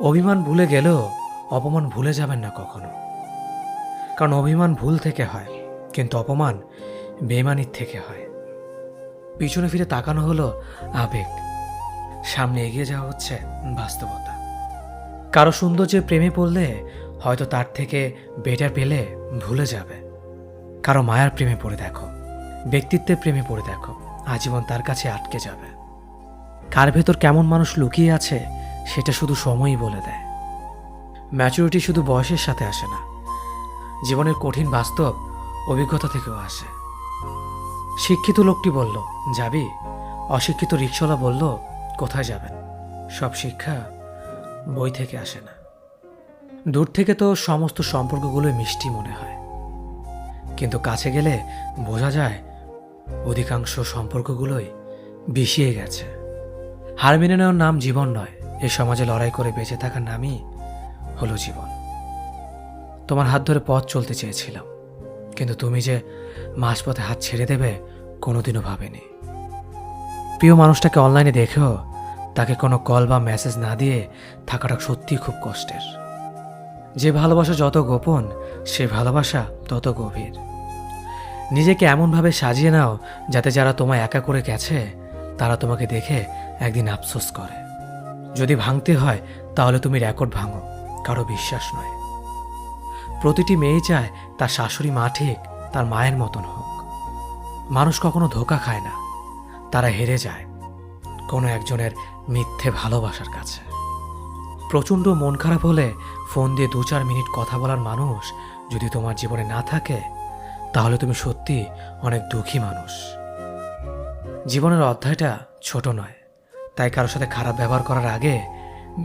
অভিমান ভুলে গেলেও অপমান ভুলে যাবেন না কখনো। কারণ অভিমান ভুল থেকে হয়, কিন্তু অপমান বেমানির থেকে হয়। পিছনে ফিরে তাকানো হলো আবেগ। সামনে এগিয়ে যাওয়া হচ্ছে বাস্তবতা। কারও সৌন্দর্যের প্রেমে পড়লে হয়তো তার থেকে বেটার পেলে ভুলে যাবে। কারও মায়ার প্রেমে পড়ে দেখো, ব্যক্তিত্বের প্রেমে পড়ে দেখো, আজীবন তার কাছে আটকে যাবে। কার ভেতর কেমন মানুষ লুকিয়ে আছে সেটা শুধু সময়ই বলে দেয়। ম্যাচুরিটি শুধু বয়সের সাথে আসে না, জীবনের কঠিন বাস্তব অভিজ্ঞতা থেকেও আসে। শিক্ষিত লোকটি বলল, যাবি? অশিক্ষিত রিক্সলা বলল, কোথায় যাবেন? সব শিক্ষা বই থেকে আসে না। দূর থেকে তো সমস্ত সম্পর্কগুলোই মিষ্টি মনে হয়। কিন্তু কাছে গেলে বোঝা যায়, অধিকাংশ সম্পর্কগুলোই বিষিয়ে গেছে। হার মেনে নেওয়ার নাম জীবন নয়। এ সমাজে লড়াই করে বেঁচে থাকার নামই হলো জীবন। তোমার হাত ধরে পথ চলতে চেয়েছিলাম, কিন্তু তুমি যে মাঝপথে হাত ছেড়ে দেবে, কোনোদিনও ভাবেনি। প্রিয় মানুষটাকে অনলাইনে দেখেও তাকে কোনো কল বা মেসেজ না দিয়ে থাকাটা সত্যিই খুব কষ্টের। যে ভালোবাসা যত গোপন, সে ভালোবাসা তত গভীর। নিজেকে এমনভাবে সাজিয়ে নাও যাতে যারা তোমায় একা করে গেছে, তারা তোমাকে দেখে একদিন আফসোস করে। যদি ভাঙতে হয়, তাহলে তুমি রেকর্ড ভাঙো, কারও বিশ্বাস নয়। প্রতিটি মেয়ে চায় তার শাশুড়ি মা ঠিক, তার মায়ের মতন হোক। মানুষ কখনো ধোকা খায় না, তারা হেরে যায়, কোনো একজনের মিথ্যে ভালোবাসার কাছে। প্রচণ্ড মন খারাপ হলে ফোন দিয়ে দু চার মিনিট কথা বলার মানুষ যদি তোমার জীবনে না থাকে, তাহলে তুমি সত্যি অনেক দুঃখী মানুষ। জীবনের অধ্যায়টা ছোট নয় তাই কারোর সাথে খারাপ ব্যবহার করার আগে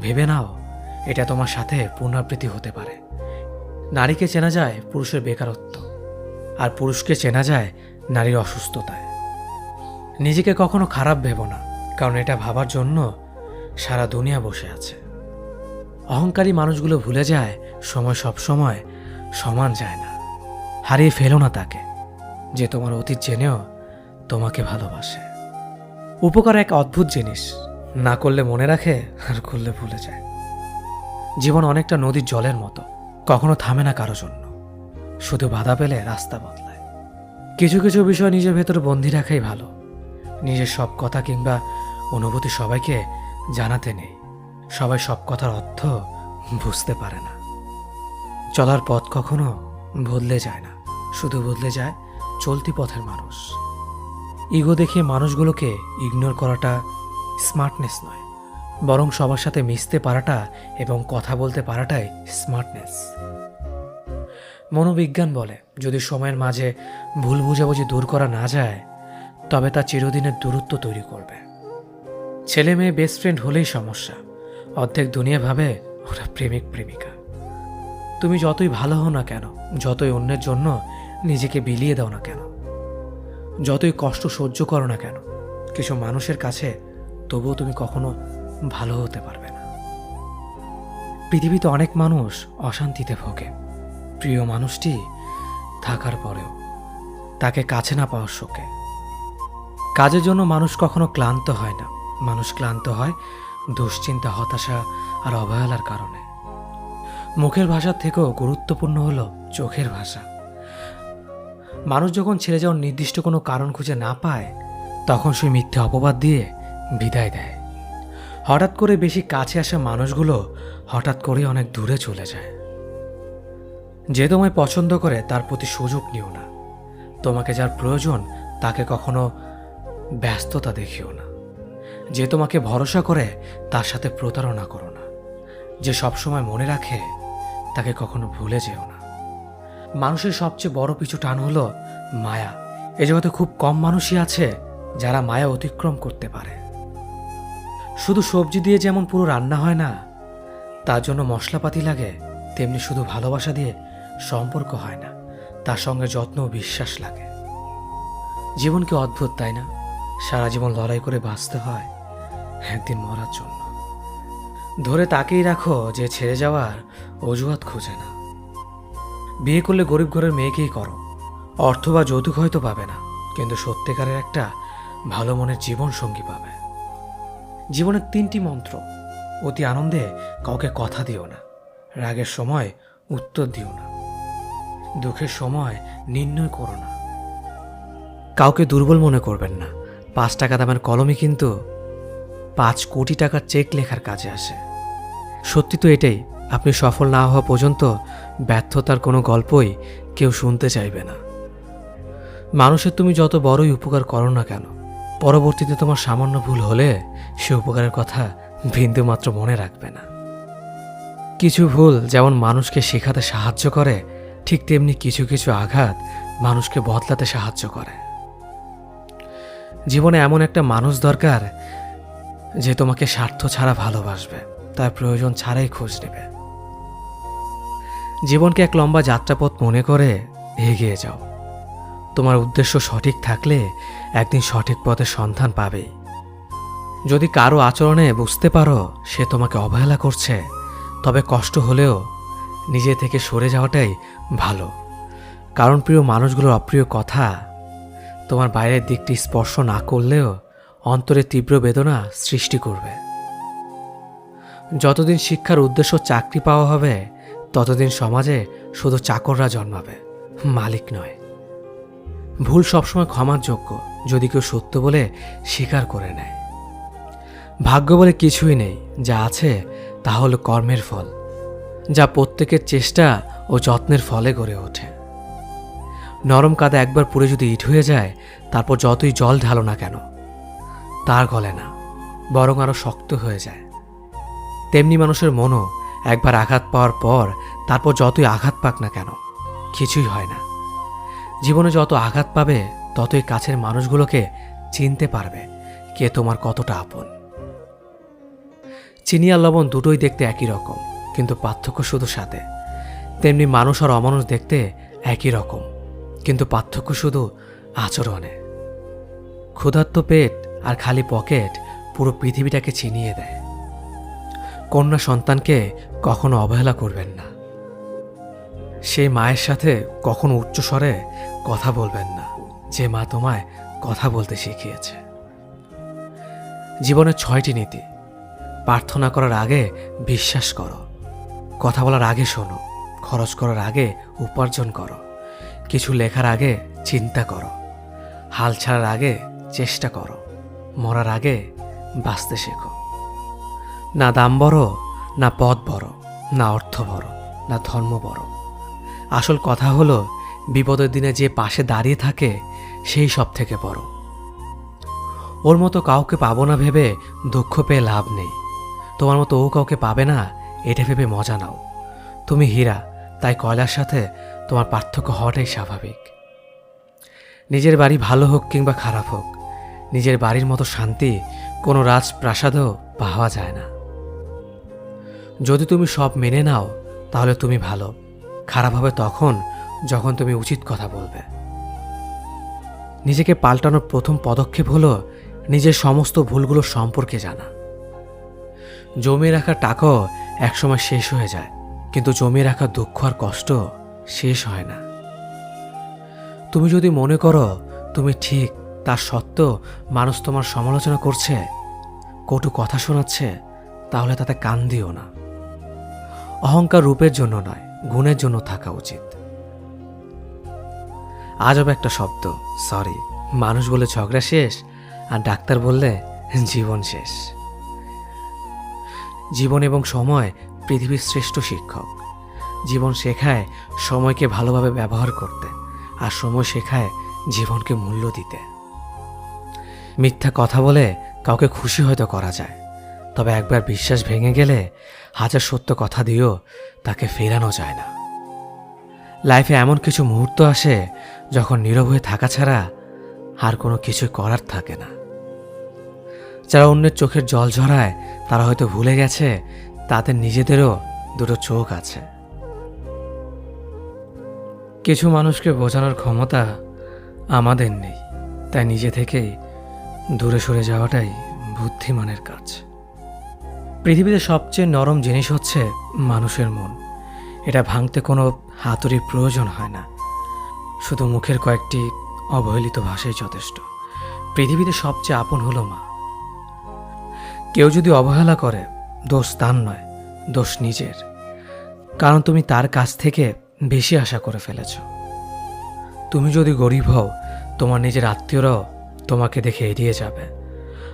ভেবে নাও, এটা তোমার সাথে পুনরাবৃত্তি হতে পারে। নারীকে চেনা যায় পুরুষের বেকারত্ব, আর পুরুষকে চেনা যায় নারীর অসুস্থতায়। নিজেকে কখনো খারাপ ভেবো না, কারণ এটা ভাবার জন্য সারা দুনিয়া বসে আছে। অহংকারী মানুষগুলো ভুলে যায়, সময় সব সময় সমান যায় না। হারিয়ে ফেলো না তাকে, যে তোমার অতীত জেনেও তোমাকে ভালোবাসে। উপকার এক অদ্ভুত জিনিস। না করলে মনে রাখে, আর করলে ভুলে যায়। জীবন অনেকটা নদীর জলের মতো, কখনো থামে না কারও জন্য। শুধু বাধা পেলে রাস্তা বদলায়। কিছু কিছু বিষয় নিজের ভেতরে বন্দি রাখাই ভালো। নিজের সব কথা কিংবা অনুভূতি সবাইকে জানাতে নেই। সবাই সব কথার অর্থ বুঝতে পারে না। চলার পথ কখনো বদলে যায় না। শুধু বদলে যায় চলতি পথের মানুষ। ইগো দেখিয়ে মানুষগুলোকে ইগনোর করাটা স্মার্টনেস নয়, বরং সবার সাথে মিশতে পারাটা এবং কথা বলতে পারাটাই স্মার্টনেস। মনোবিজ্ঞান বলে, যদি সময়ের মাঝে ভুল বুঝাবুঝি দূর করা না যায়, তবে তা চিরদিনের দূরত্ব তৈরি করবে। ছেলে মেয়ে বেস্ট ফ্রেন্ড হলেই সমস্যা, অর্ধেক দুনিয়া ভাবে ওরা প্রেমিক প্রেমিকা। তুমি যতই ভালো হও না কেন, যতই অন্যের জন্য নিজেকে বিলিয়ে দাও না কেন যতই কষ্ট সহ্য করো না কেন, কিছু মানুষের কাছে তবুও তুমি কখনো ভালো হতে পারবে না। পৃথিবীতে অনেক মানুষ অশান্তিতে ভোগে। প্রিয় মানুষটি থাকার পরেও তাকে কাছে না পাওয়ার শোকে। কাজের জন্য মানুষ কখনো ক্লান্ত হয় না। মানুষ ক্লান্ত হয় দুশ্চিন্তা, হতাশা আর অবহেলার কারণে। মুখের ভাষার থেকেও গুরুত্বপূর্ণ হলো চোখের ভাষা। মানুষ যখন ছেড়ে যাওয়ার নির্দিষ্ট কোনো কারণ খুঁজে না পায়, তখন সে মিথ্যে অপবাদ দিয়ে বিদায় দেয়। হঠাৎ করে বেশি কাছে আসা মানুষগুলো হঠাৎ করে অনেক দূরে চলে যায়। যে তোমায় পছন্দ করে, তার প্রতি সুযোগ নিও না। তোমাকে যার প্রয়োজন, তাকে কখনো ব্যস্ততা দেখিও না। যে তোমাকে ভরসা করে, তার সাথে প্রতারণা করো না। যে সবসময় মনে রাখে, তাকে কখনো ভুলে যেও না। মানুষের সবচেয়ে বড় পিছু টান হলো মায়া। এ জগতে খুব কম মানুষই আছে যারা মায়া অতিক্রম করতে পারে। শুধু সবজি দিয়ে যেমন পুরো রান্না হয় না, তার জন্য মশলাপাতি লাগে, তেমনি শুধু ভালোবাসা দিয়ে সম্পর্ক হয় না, তার সঙ্গে যত্ন ও বিশ্বাস লাগে। জীবন কি অদ্ভুত, তাই না? সারা জীবন লড়াই করে বাঁচতে হয় একদিন মরার জন্য। ধরে তাকেই রাখো যে ছেড়ে যাওয়ার অজুহাত খোঁজে না। বিয়ে করলে গরিব ঘরের মেয়েকেই করো। অর্থ বা যৌতুক হয়তো পাবে না, কিন্তু সত্যিকারের একটা ভালো মনের জীবন সঙ্গী পাবে। জীবনের তিনটি মন্ত্র, অতি আনন্দে কাউকে কথা দিও না, রাগের সময় উত্তর দিও না, দুঃখের সময় নির্ণয় করো না। কাউকে দুর্বল মনে করবেন না, পাঁচ টাকা দামের কলমই কিন্তু পাঁচ কোটি টাকার চেক লেখার কাজে আসে। সত্যি তো এটাই, আপনি সফল না হওয়া পর্যন্ত ব্যর্থতার কোনো গল্পই কেউ শুনতে চাইবে না। মানুষের তুমি যত বড়ই উপকার করো না কেন, পরবর্তীতে তোমার সামান্য ভুল হলে সে উপকারের কথা বিন্দু মাত্র মনে রাখবে না। কিছু ভুল যেমন মানুষকে শেখাতে সাহায্য করে, ঠিক তেমনি কিছু কিছু আঘাত মানুষকে বদলাতে সাহায্য করে। জীবনে এমন একটা মানুষ দরকার যে তোমাকে স্বার্থ ছাড়া ভালোবাসবে, তার প্রয়োজন ছাড়াই খোঁজ নেবে। জীবনকে এক লম্বা যাত্রাপথ মনে করে এগিয়ে যাও। তোমার উদ্দেশ্য সঠিক থাকলে একদিন সঠিক পথের সন্ধান পাবে। যদি কারও আচরণে বুঝতে পারো সে তোমাকে অবহেলা করছে, তবে কষ্ট হলেও নিজে থেকে সরে যাওয়াটাই ভালো। কারণ প্রিয় মানুষগুলোর অপ্রিয় কথা, তোমার বাইরের দিকটি স্পর্শ না করলেও অন্তরে তীব্র বেদনা সৃষ্টি করবে। যতদিন শিক্ষার উদ্দেশ্য চাকরি পাওয়া হবে ততদিন সমাজে শুধু চাকররা জন্মাবে, মালিক নয়। ভুল সবসময় ক্ষমার যোগ্য যদি কেউ সত্য বলে স্বীকার করে নেয়। ভাগ্য বলে কিছুই নেই, যা আছে তা হলো কর্মের ফল, যা প্রত্যেকের চেষ্টা ও যত্নের ফলে গড়ে ওঠে। নরম কাদা একবার পুড়ে যদি ইট হয়ে যায়, তারপর যতই জল ঢালো না কেন, তার গলে না, বরং আরও শক্ত হয়ে যায়। তেমনি মানুষের মনও একবার আঘাত পাওয়ার পর তারপর যতই আঘাত পাক না কেন, কিছুই হয় না। জীবনে যত আঘাত পাবে, ততই কাছের মানুষগুলোকে চিনতে পারবে কে তোমার কতটা আপন। চিনি আর লবণ দুটোই দেখতে একই রকম, কিন্তু পার্থক্য শুধু সাথে তেমনি মানুষ আর অমানুষ দেখতে একই রকম, কিন্তু পার্থক্য শুধু আচরণে। ক্ষুধার্ত পেট আর খালি পকেট পুরো পৃথিবীটাকে চিনিয়ে দেয়। কন্যা সন্তানকে কখনো অবহেলা করবেন না। সেই মায়ের সাথে কখনো উচ্চস্বরে কথা বলবেন না। যে মা তোমায় কথা বলতে শিখিয়েছে। জীবনের ছয়টি নীতি। প্রার্থনা করার আগে বিশ্বাস করো। কথা বলার আগে শোনো। খরচ করার আগে উপার্জন করো। কিছু লেখার আগে চিন্তা করো। হাল ছাড়ার আগে চেষ্টা করো। মরার আগে বাঁচতে শেখো। না দাম বড়, না পদ বড়, না অর্থ বড়, না ধর্ম বড়। আসল কথা হলো, বিপদের দিনে যে পাশে দাঁড়িয়ে থাকে, সেই সব থেকে বড়। ওর মতো কাউকে পাবো না ভেবে দুঃখ পেয়ে লাভ নেই। তোমার মতো ও কাউকে পাবে না, এটা ভেবে মজা নাও। তুমি হীরা, তাই কয়লার সাথে তোমার পার্থক্য হওয়াটাই স্বাভাবিক। নিজের বাড়ি ভালো হোক কিংবা খারাপ হোক, নিজের বাড়ির মতো শান্তি কোনো রাজপ্রাসাদেও পাওয়া যায় না। যদি তুমি সব মেনে নাও, তাহলে তুমি ভালো। খারাপ হবে তখন যখন তুমি উচিত কথা বলবে। নিজেকে পাল্টানোর প্রথম পদক্ষেপ হলো নিজের সমস্ত ভুলগুলো সম্পর্কে জানা। জমিয়ে রাখা টাকাও একসময় শেষ হয়ে যায়, কিন্তু জমিয়ে রাখা দুঃখ আর কষ্ট শেষ হয় না। তুমি যদি মনে করো তুমি ঠিক তার সত্ত্বেও মানুষ তোমার সমালোচনা করছে, কটু কথা শোনাচ্ছে, তাহলে তাতে কান দিও না। অহংকার রূপের জন্য নয়, গুণের জন্য থাকা উচিত। আজব একটা শব্দ সরি মানুষ বলে ঝগড়া শেষ, আর ডাক্তার বললে জীবন শেষ। জীবন এবং সময় পৃথিবীর শ্রেষ্ঠ শিক্ষক। জীবন শেখায় সময়কে ভালোভাবে ব্যবহার করতে, আর সময় শেখায় জীবনকে মূল্য দিতে। মিথ্যা কথা বলে কাউকে খুশি হয়তো করা যায়। তবে একবার বিশ্বাস ভেঙে গেলে হাজার সত্য কথা দিয়েও তাকে ফেরানো যায় না। লাইফে এমন কিছু মুহূর্ত আসে যখন নীরব হয়ে থাকা ছাড়া আর কোনো কিছু করার থাকে না। যারা অন্যের চোখের জল ঝরায়, তারা হয়তো ভুলে গেছে তাদের নিজেদেরও দুটো চোখ আছে। কিছু মানুষকে বোঝানোর ক্ষমতা আমাদের নেই, তাই নিজে থেকেই দূরে সরে যাওয়াটাই বুদ্ধিমানের কাজ। পৃথিবীতে সবচেয়ে নরম জিনিস হচ্ছে মানুষের মন। এটা ভাঙতে কোনো হাতুড়ির প্রয়োজন হয় না। শুধু মুখের কয়েকটি অবহেলিত ভাষাই যথেষ্ট। পৃথিবীতে সবচেয়ে আপন হলো মা। কেউ যদি অবহেলা করে, দোষ তার নয়, দোষ নিজের। কারণ তুমি তার কাছ থেকে বেশি আশা করে ফেলেছ। তুমি যদি গরিব হও, তোমার নিজের আত্মীয়রাও তোমাকে দেখে এড়িয়ে যাবে।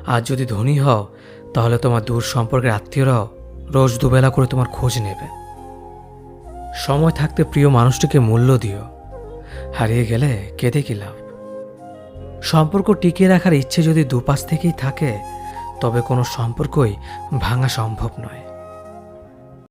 আর যদি ধনী হও, তাহলে তোমার দূর সম্পর্কের আত্মীয়রাও রোজ দুবেলা করে তোমার খোঁজ নেবে। সময় থাকতে প্রিয় মানুষটিকে মূল্য দিও। হারিয়ে গেলে কেঁদে কি লাভ? সম্পর্ক টিকিয়ে রাখার ইচ্ছে যদি দুপাশ থেকেই থাকে, তবে কোনো সম্পর্কই ভাঙা সম্ভব নয়।